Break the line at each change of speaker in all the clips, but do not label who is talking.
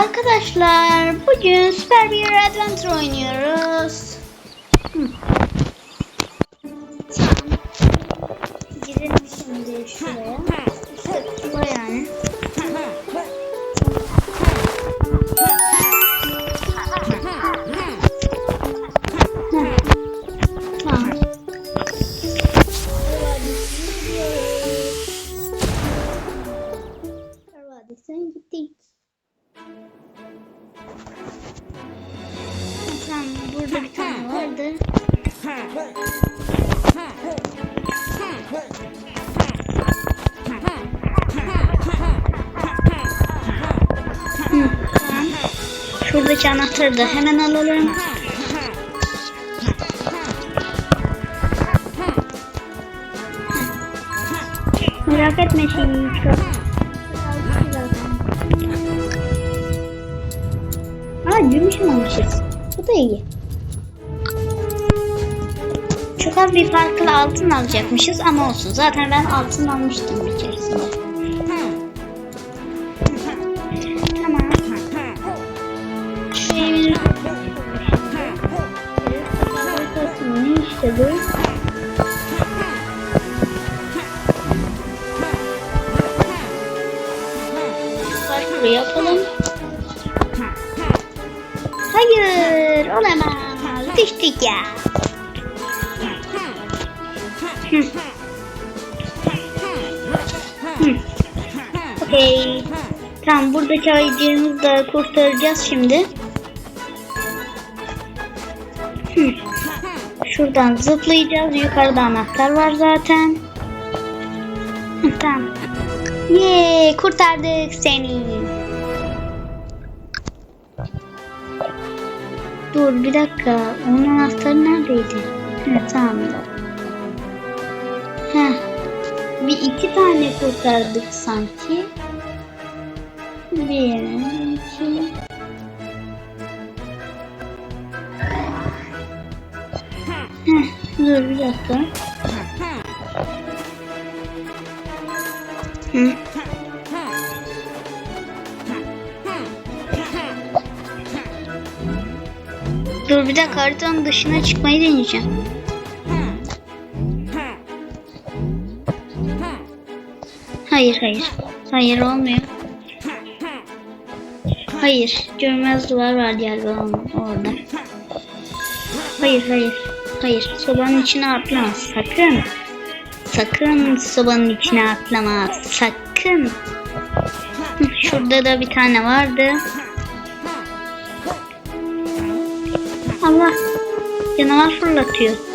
Arkadaşlar bugün Super bir Adventure oynuyoruz. Tamam. Girelim şimdi şuraya. Yani. Şuradaki anahtarı da hemen alalım. Merak etme şimdi çok. Aa gümüş almışız. Bu da iyi. Çok az bir farkla altın alacakmışız ama olsun. Zaten ben altın almıştım bir keresinde. Tamam. Parkuru yapalım. Hayır, olamaz. Düştük ya. Hı. Hı. Okey. Tamam, buradaki ayıcığımızı da kurtaracağız şimdi. Hı. Şuradan zıplayacağız. Yukarıda anahtar var zaten. Hı, tamam. Yee, kurtardık seni. Dur bir dakika. Onun anahtarı neredeydi? Ha, tamam. Heh. İki tane kurtardık sanki. Bir, iki. Heh, dur bir dakika. Hı. Dur bir dakika haritanın dışına çıkmayı deneyeceğim. Hayır hayır. Hayır olmuyor. Hayır. Görmez duvar var galiba orada. Hayır hayır. Hayır. Sobanın içine atlama. Sakın. Sakın sobanın içine atlama. Sakın. Şurada da bir tane vardı. Allah. Canavar fırlatıyor.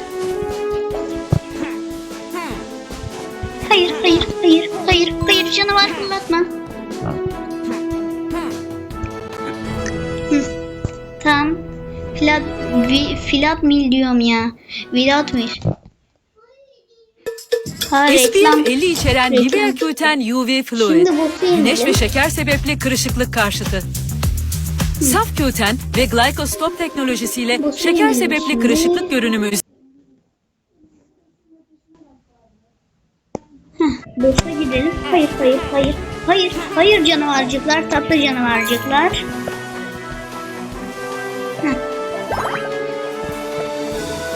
Hayır canavar fırlatma. Tamam. Filat, vi, filat mil diyorum ya. Vilat mil. Ha reklam.
SPF 50 içeren
Reklam.
Nivea Q10 UV Fluid.
Şimdi filmde-
Güneş ve şeker sebepli kırışıklık karşıtı. Saf Q10 ve Glycostop teknolojisiyle
Bu
şeker
filmde
sebepli kırışıklık görünümü
Boşa gidelim. Hayır, hayır, hayır. Hayır, hayır canavarcıklar, tatlı canavarcıklar.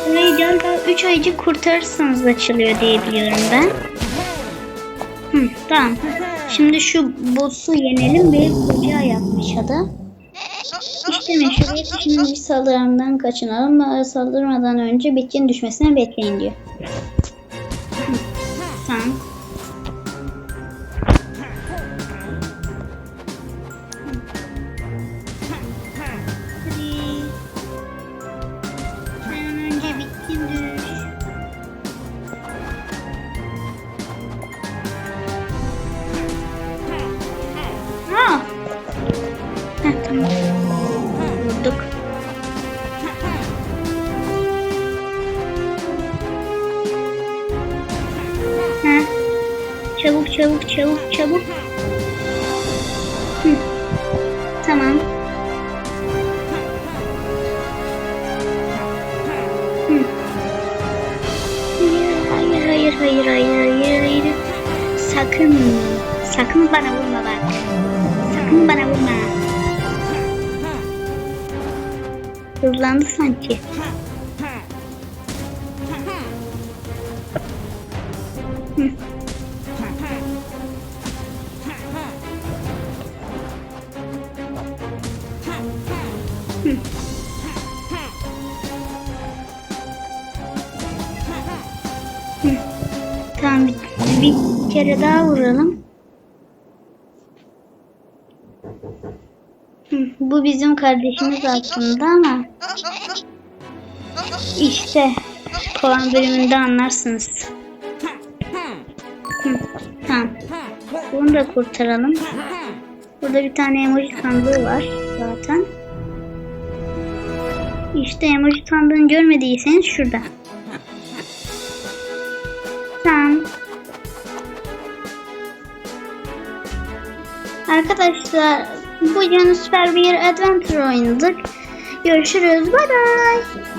Burayı galiba 3 ayıcık kurtarırsanız açılıyor diye biliyorum ben. Hı, tamam. Şimdi şu boss'u yenelim ve koca yapmış adam. İşte meşruiyet kişinin bir saldırımdan kaçınalım saldırmadan önce bitkin düşmesini bekleyin diyor. çabuk çabuk çabuk. Hı. Tamam. Hı. Hayır hayır hayır hayır hayır hayır. Sakın sakın bana vurma bak. Sakın bana vurma. Hızlandı sanki. Tamam bir, bir kere daha vuralım. Bu bizim kardeşimiz aslında ama işte kovan bölümünde anlarsınız. Hı, tamam. Bunu da kurtaralım. Burada bir tane emoji sandığı var zaten. İşte emoji sandığını görmediyseniz şurada. Arkadaşlar bugün süper bir adventure oynadık. Görüşürüz. Bye bye.